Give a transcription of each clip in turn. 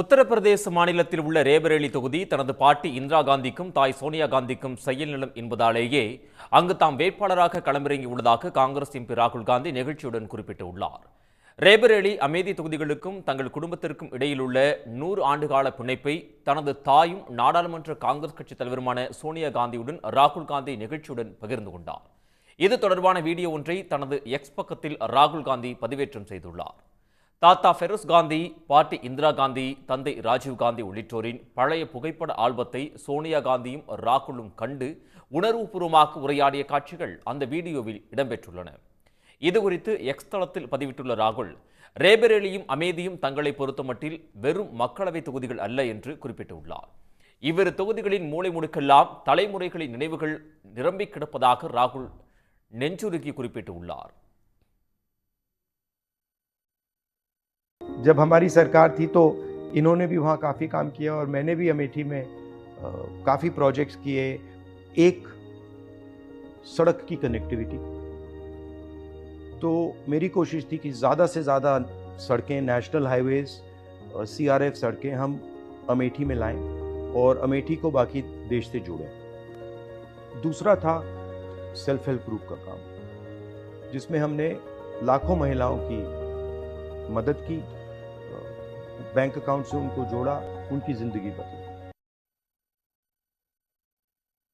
உத்தரப்பிரதேச மாநிலத்தில் உள்ள ரேபரேலி தொகுதி தனது பாட்டி இந்திரா காந்திக்கும் தாய் சோனியா காந்திக்கும் செயல் நிலம் என்பதாலேயே அங்கு தாம் வேட்பாளராக களமிறங்கி உள்ளதாக காங்கிரஸ் எம்பி ராகுல் காந்தி நிகழ்ச்சியுடன் குறிப்பிட்டுள்ளார். ரேபரேலி அமேதி தொகுதிகளுக்கும் தங்கள் குடும்பத்திற்கும் இடையிலுள்ள நூறு ஆண்டுகால பிணைப்பை தனது தாயும் நாடாளுமன்ற காங்கிரஸ் கட்சித் தலைவருமான சோனியா காந்தியுடன் ராகுல் காந்தி நிகழ்ச்சியுடன் பகிர்ந்து கொண்டார். இது தொடர்பான வீடியோ ஒன்றை தனது எக்ஸ் பக்கத்தில் ராகுல் காந்தி பதிவேற்றம் செய்துள்ளார். தாத்தா ஃபெரோஸ் காந்தி பாட்டி இந்திரா காந்தி தந்தை ராஜீவ் காந்தி உள்ளிட்டோரின் பழைய புகைப்பட ஆல்பத்தை சோனியா காந்தியும் ராகுலும் கண்டு உணர்வுபூர்வமாக உரையாடிய காட்சிகள் அந்த வீடியோவில் இடம்பெற்றுள்ளன. இதுகுறித்து எக்ஸ் தளத்தில் பதிவிட்டுள்ள ராகுல் ரேபரேலியும் அமேதியும் தங்களை பொறுத்தமட்டில் வெறும் மக்களவை தொகுதிகள் அல்ல என்று குறிப்பிட்டுள்ளார். இவ்விரு தொகுதிகளின் மூளை முடுக்கெல்லாம் தலைமுறைகளின் நினைவுகள் நிரம்பி கிடப்பதாக ராகுல் நெஞ்சுருகி குறிப்பிட்டுள்ளார். जब हमारी सरकार थी तो इन्होंने भी वहाँ काफ़ी काम किया और मैंने भी अमेठी में काफ़ी प्रोजेक्ट्स किए। एक सड़क की कनेक्टिविटी तो मेरी कोशिश थी कि ज़्यादा से ज़्यादा सड़कें national highways C R F सड़कें हम अमेठी में लाएँ और अमेठी को बाकी देश से जोड़ें। दूसरा था सेल्फ हेल्प ग्रुप का काम, जिसमें हमने लाखों महिलाओं की मदद की। बैंक अकाउंट से उनको जोड़ा उनकी जिंदगी बदली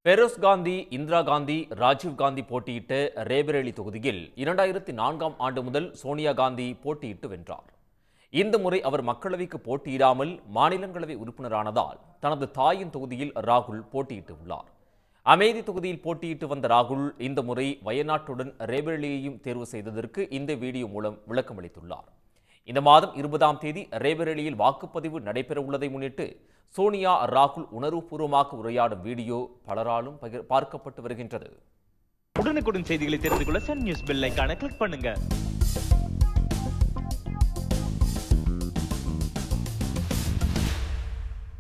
பெரோஸ் காந்தி இந்திரா காந்தி ராஜீவ் காந்தி போட்டியிட்ட ரேபரேலி தொகுதியில் இரண்டாயிரத்தி நான்காம் ஆண்டு முதல் சோனியா காந்தி போட்டியிட்டு வென்றார் இந்த முறை அவர் மக்களவைக்கு போட்டியிடாமல் மாநிலங்களவை உறுப்பினரானதால் தனது தாயின் தொகுதியில் ராகுல் போட்டியிட்டு உள்ளார் அமேதி தொகுதியில் போட்டியிட்டு வந்த ராகுல் இந்த முறை வயநாட்டுடன் ரேபரேலியையும் தேர்வு செய்ததற்கு இந்த வீடியோ மூலம் விளக்கமளித்துள்ளார் இந்த மாதம் இருபதாம் தேதி ரேபரேலியில் வாக்குப்பதிவு நடைபெற உள்ளதை முன்னிட்டு சோனியா ராகுல் உணர்வுபூர்வமாக உரையாடும் வீடியோ பலராலும் பகிர் பார்க்கப்பட்டு வருகின்றது. உடனுக்குடன் செய்திகளை தெரிந்து கொள்ள சன் நியூஸ் பெல் கிளிக் பண்ணுங்க.